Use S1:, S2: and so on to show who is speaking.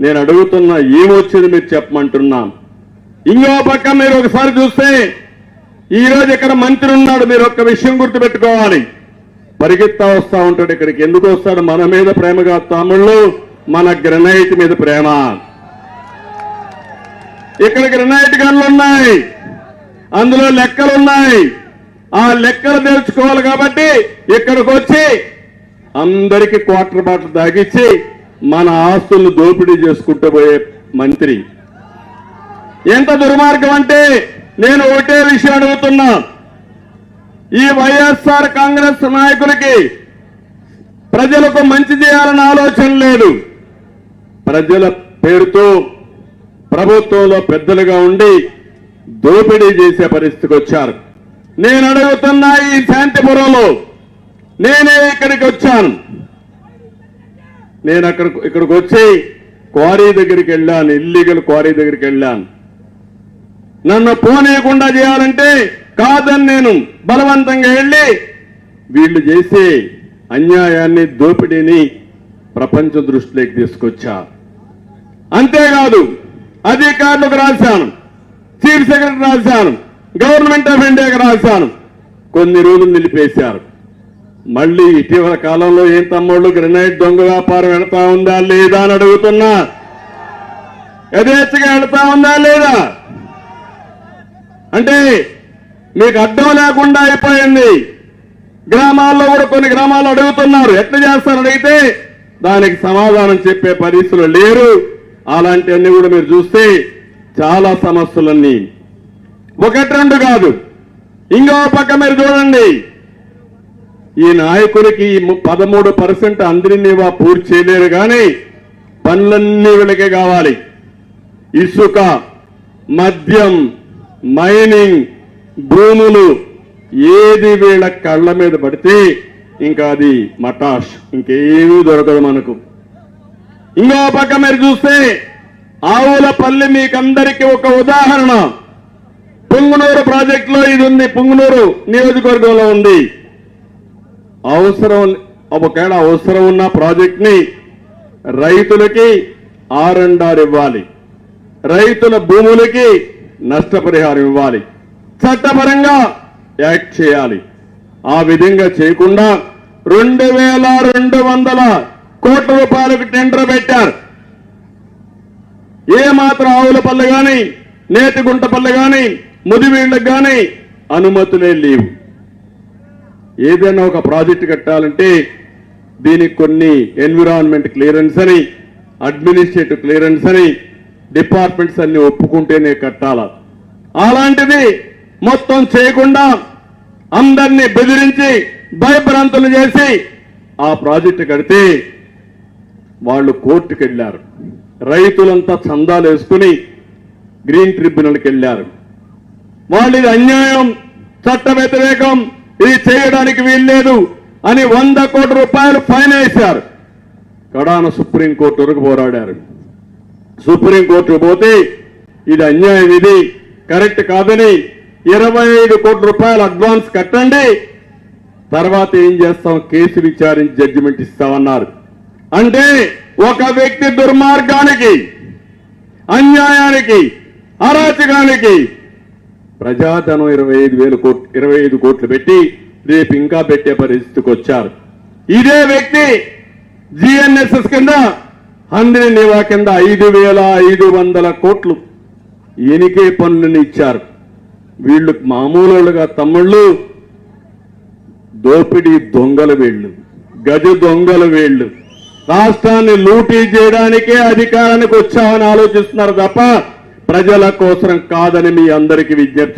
S1: నేను అడుగుతున్నా ఏమొచ్చింది మీరు చెప్పమంటున్నాను ఇంకో పక్క మీరు ఒకసారి చూస్తే ఈరోజు ఇక్కడ మంత్రి ఉన్నాడు మీరు ఒక్క విషయం గుర్తుపెట్టుకోవాలి. పరిగెత్తా వస్తా ఉంటాడు ఇక్కడికి. ఎందుకు వస్తాడు? మన మీద ప్రేమగా తమిళ్ళు మన గ్రనైట్ మీద ప్రేమ. ఇక్కడ గ్రనైట్ గన్లు ఉన్నాయి. అందులో లెక్కలు ఉన్నాయి. ఆ లెక్కలు తెలుసుకోవాలి కాబట్టి ఇక్కడికి వచ్చి అందరికీ క్వార్టర్ బాటిల్ తాగిచ్చి మన ఆస్తులను దోపిడీ చేసుకుంటూ పోయే మంత్రి. ఎంత దుర్మార్గం అంటే నేను ఒకటే విషయం అడుగుతున్నా. ఈ వైఎస్ఆర్ కాంగ్రెస్ నాయకులకి ప్రజలకు మంచి చేయాలన్న ఆలోచన లేదు. ప్రజల పేరుతో ప్రభుత్వంలో పెద్దలుగా ఉండి దోపిడీ చేసే పరిస్థితికి వచ్చారు. నేను అడుగుతున్నా ఈ శాంతిపురంలో నేనే ఇక్కడికి వచ్చాను. నేను అక్కడ ఇక్కడికి వచ్చి క్వారీ దగ్గరికి వెళ్ళాను ఇల్లీగల్ క్వారీ దగ్గరికి వెళ్ళాను. నన్ను పోనీయకుండా చేయాలంటే కాదని నేను బలవంతంగా వెళ్ళి వీళ్ళు చేసే అన్యాయాన్ని దోపిడీని ప్రపంచ దృష్టిలోకి తీసుకొచ్చా? అంతేకాదు అధికారులకు రాశాను చీఫ్ సెక్రటరీ రాశాను గవర్నమెంట్ ఆఫ్ ఇండియాకి రాశాను కొన్ని రోజులు నిలిపేశారు. మళ్ళీ ఇటీవల కాలంలో ఏం తమ్ముళ్ళు గ్రెనైట్ దొంగ వ్యాపారం వెళతా ఉందా లేదా అని అడుగుతున్నా? యథేచ్ఛగా వెళతా ఉందా లేదా? అంటే మీకు అర్థం లేకుండా అయిపోయింది. గ్రామాల్లో కూడా కొన్ని గ్రామాల్లో అడుగుతున్నారు. ఎట్లా చేస్తారు అడిగితే దానికి సమాధానం చెప్పే పరిస్థితులు లేరు. అలాంటివన్నీ కూడా మీరు చూస్తే చాలా సమస్యలన్నీ. ఒకటి రెండు కాదు. ఇంకో పక్క మీరు చూడండి. ఈ నాయకునికి పదమూడు పర్సెంట్ అందరినీ వా పూర్తి చేయలేరు కానీ పనులన్నీ వీళ్ళకే కావాలి. ఇసుక మద్యం మైనింగ్ భూములు ఏది వీళ్ళ కళ్ళ మీద పడితే ఇంకా అది మటాష్ ఇంకేమీ దొరకదు మనకు. ఇంకో పక్క మీరు చూస్తే ఆవుల పల్లి మీకందరికీ ఒక ఉదాహరణ. పుంగునూరు ప్రాజెక్టులో ఇది ఉంది. పుంగునూరు నియోజకవర్గంలో ఉంది. అవసరం ఒకవేళ అవసరం ఉన్న ప్రాజెక్ట్ని రైతులకి ఆర్ అండ్ ఆర్ ఇవ్వాలి. రైతుల భూములకి నష్టపరిహారం ఇవ్వాలి. చట్టపరంగా యాక్ట్ చేయాలి. ఆ విధంగా చేయకుండా రెండు వేల రెండు వందల కోట్ల రూపాయలకు టెండర్ పెట్టారు. ఏ మాత్రం ఆవుల పల్లె కానీ నేతిగుంట పల్లె కానీ ముదివీళ్ళకు కానీ అనుమతులే లేవు. ఏదైనా ఒక ప్రాజెక్ట్ కట్టాలంటే దీనికి కొన్ని ఎన్విరాన్మెంట్ క్లియరెన్స్ అని అడ్మినిస్ట్రేటివ్ క్లియరెన్స్ అని డిపార్ట్మెంట్స్ అన్ని ఒప్పుకుంటేనే కట్టాల. అలాంటిది మొత్తం చేయకుండా అందరినీ బెదిరించి భయభ్రాంతులు చేసి ఆ ప్రాజెక్టు కడితే వాళ్ళు కోర్టుకు వెళ్ళారు. రైతులంతా చందాలు వేసుకుని గ్రీన్ ట్రిబ్యునల్కి వెళ్ళారు. వాళ్ళు ఇది అన్యాయం చట్ట వ్యతిరేకం ఇది చేయడానికి వీల్లేదు అని వంద కోట్ల రూపాయలు ఫైన్ వేశారు. కడాన సుప్రీంకోర్టు వరకు పోరాడారు. సుప్రీంకోర్టు పోతే ఇది అన్యాయం ఇది కరెక్ట్ కాదని ఇరవై ఐదు కోట్ల రూపాయలు అడ్వాన్స్ కట్టండి. తర్వాత ఏం చేస్తాం? కేసు విచారించి జడ్జిమెంట్ ఇస్తామన్నారు. అంటే ఒక వ్యక్తి దుర్మార్గానికి అన్యాయానికి అరాచకానికి ప్రజాధనం ఇరవై ఐదు వేల కోట్లు ఇరవై ఐదు కోట్లు పెట్టి రేపు ఇంకా పెట్టే పరిస్థితికి వచ్చారు. ఇదే వ్యక్తి జిఎన్ఎస్ఎస్ కింద హండ్రెడ్ నివా కింద ఐదు వేల ఐదు వందల కోట్లు ఎనికే పన్నుని ఇచ్చారు. వీళ్ళు మామూలుగా తమ్ముళ్ళు దోపిడీ దొంగల వీళ్ళు గజ దొంగల వీళ్ళు. రాష్ట్రాన్ని లూటీ చేయడానికే అధికారానికి వచ్చామని ఆలోచిస్తున్నారు తప్ప ప్రజల కోసం కాదని మీ అందరికీ విజ్ఞప్తి